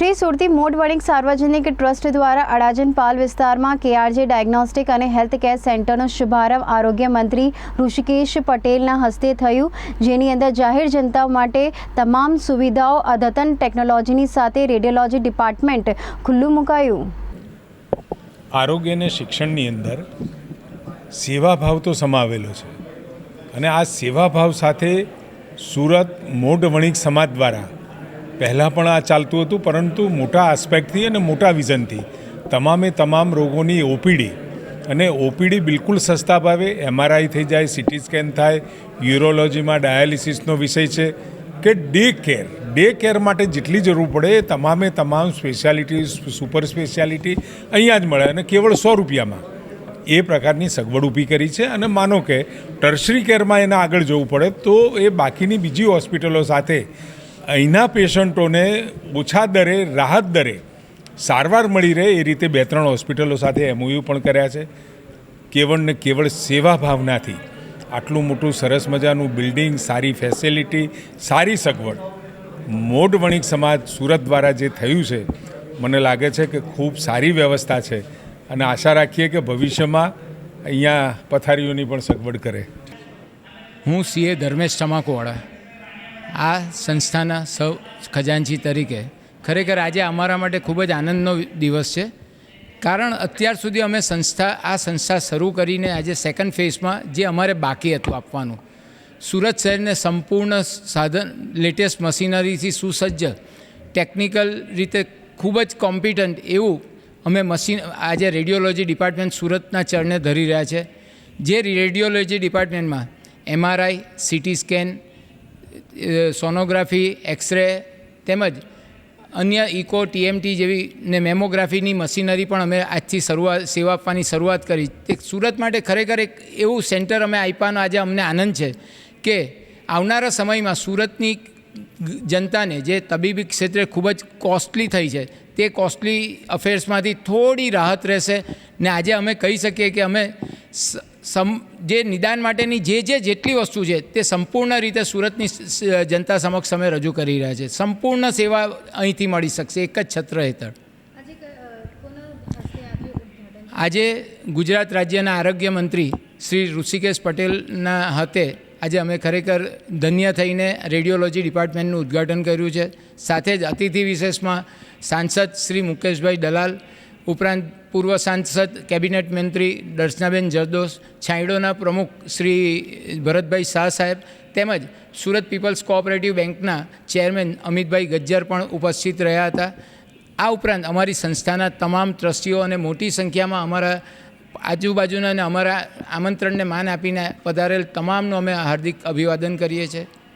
શ્રી સુરતી મોટ વણિક સાર્વજનિક ટ્રસ્ટ દ્વારા અડાજન પાલ વિસ્તારમાં કેઆરજે ડાયગ્નોસ્ટિક અને હેલ્થ કેર સેન્ટરનો શુભારંભ આરોગ્ય મંત્રી ઋષિકેશ પટેલના હસ્તે થયું. જેની અંદર જાહેર જનતા માટે તમામ સુવિધાઓ, અદ્યતન ટેકનોલોજીની સાથે રેડિયોલોજી ડિપાર્ટમેન્ટ ખુલ્લું મુકાયું. આરોગ્ય અને શિક્ષણની અંદર સેવાભાવ તો સમાવેલો છે. અને આ સેવાભાવ સાથે સુરત મોઢ વણિક સમાજ દ્વારા પહેલાં પણ આ ચાલતું હતું, પરંતુ મોટા આસ્પેક્ટથી અને મોટા વિઝનથી તમામે તમામ રોગોની ઓપીડી. અને ઓપીડી બિલકુલ સસ્તા ભાવે એમઆરઆઈ થઈ જાય સિટી સ્કેન થાય યુરોલોજીમાં ડાયાલિસિસનો વિષય છે. કે ડે કેર ડે કેર માટે જેટલી જરૂર પડે, એ તમામે તમામ સ્પેશિયાલિટી સુપર સ્પેશિયાલિટી અહીંયા જ મળે અને કેવળ સો રૂપિયામાં. એ પ્રકારની સગવડ ઊભી કરી છે અને માનો કે ટર્શરી કેરમાં એને આગળ જવું પડે, તો એ બાકીની બીજી હોસ્પિટલો સાથે અહીંના પેશન્ટોને ઓછા દરે, રાહત દરે સારવાર મળી રહે એ રીતે બે ત્રણ હોસ્પિટલો સાથે એમઓયુ પણ કર્યા છે. કેવળને કેવળ સેવા ભાવનાથી આટલું મોટું સરસ મજાનું બિલ્ડિંગ, સારી ફેસિલિટી, સારી સગવડ, મોઢ વણિક સમાજ સુરત દ્વારા જે થયું છે, મને લાગે છે કે ખૂબ સારી વ્યવસ્થા છે અને આશા રાખીએ કે ભવિષ્યમાં અહીંયા પથારીઓની પણ સગવડ કરે. હું સીએ ધર્મેશ ચમાકોવાળા. આ સંસ્થાના સૌ ખજાનચી તરીકે. ખરેખર આજે અમારા માટે ખૂબ જ આનંદનો દિવસ છે. કારણ અત્યાર સુધી અમે સંસ્થા, આ સંસ્થા શરૂ કરીને આજે સેકન્ડ ફેઝમાં જે અમારે બાકી હતું આપવાનું. સુરત શહેરને સંપૂર્ણ સાધન લેટેસ્ટ મશીનરીથી સુસજ્જ ટેકનિકલ રીતે ખૂબ જ કોમ્પિટન્ટ એવું અમે મશીન આજે રેડિયોલોજી ડિપાર્ટમેન્ટ સુરતના ચરણે ધરી રહ્યા છે. જે radiology ડિપાર્ટમેન્ટમાં MRI CT scan sonography, X ray તેમજ અન્ય ઇકો ટીએમટી જેવી ને મેમોગ્રાફીની મશીનરી પણ અમે આજથી શરૂઆત, સેવા આપવાની શરૂઆત કરી. તે સુરત માટે ખરેખર એક એવું સેન્ટર અમે આપ્યાનો આજે અમને આનંદ છે કે આવનારા સમયમાં સુરતની જનતાને જે તબીબી ક્ષેત્રે ખૂબ જ કોસ્ટલી થઈ છે, તે કોસ્ટલી અફેર્સમાંથી થોડી રાહત રહેશે ને આજે અમે કહી શકીએ કે અમે સમ જે નિદાન માટેની જે જે જેટલી વસ્તુ છે તે સંપૂર્ણ રીતે સુરતની જનતા સમક્ષ અમે રજૂ કરી રહ્યા છે. સંપૂર્ણ સેવા અહીંથી મળી શકશે એક જ છત્ર હેઠળ. આજે ગુજરાત રાજ્યના આરોગ્ય મંત્રી શ્રી ઋષિકેશ પટેલના હતે આજે અમે ખરેખર ધન્ય થઈને રેડિયોલોજી ડિપાર્ટમેન્ટનું ઉદ્ઘાટન કર્યું છે. સાથે જ અતિથિ વિશેષમાં સાંસદ શ્રી મુકેશભાઈ દલાલ ઉપરાંત પૂર્વ સાંસદ, કેબિનેટ મંત્રી દર્શનાબેન જરદોસ, છાંયડોના પ્રમુખ શ્રી ભરતભાઈ શાહ સાહેબ તેમજ સુરત પીપલ્સ કોઓપરેટિવ બેંકના ચેરમેન અમિતભાઈ ગજ્જર પણ ઉપસ્થિત રહ્યા હતા. આ ઉપરાંત અમારી સંસ્થાના તમામ ટ્રસ્ટીઓ અને મોટી સંખ્યામાં અમારા આજુબાજુના અને અમારા આમંત્રણને માન આપીને પધારેલ તમામનું અમે હાર્દિક અભિવાદન કરીએ છીએ.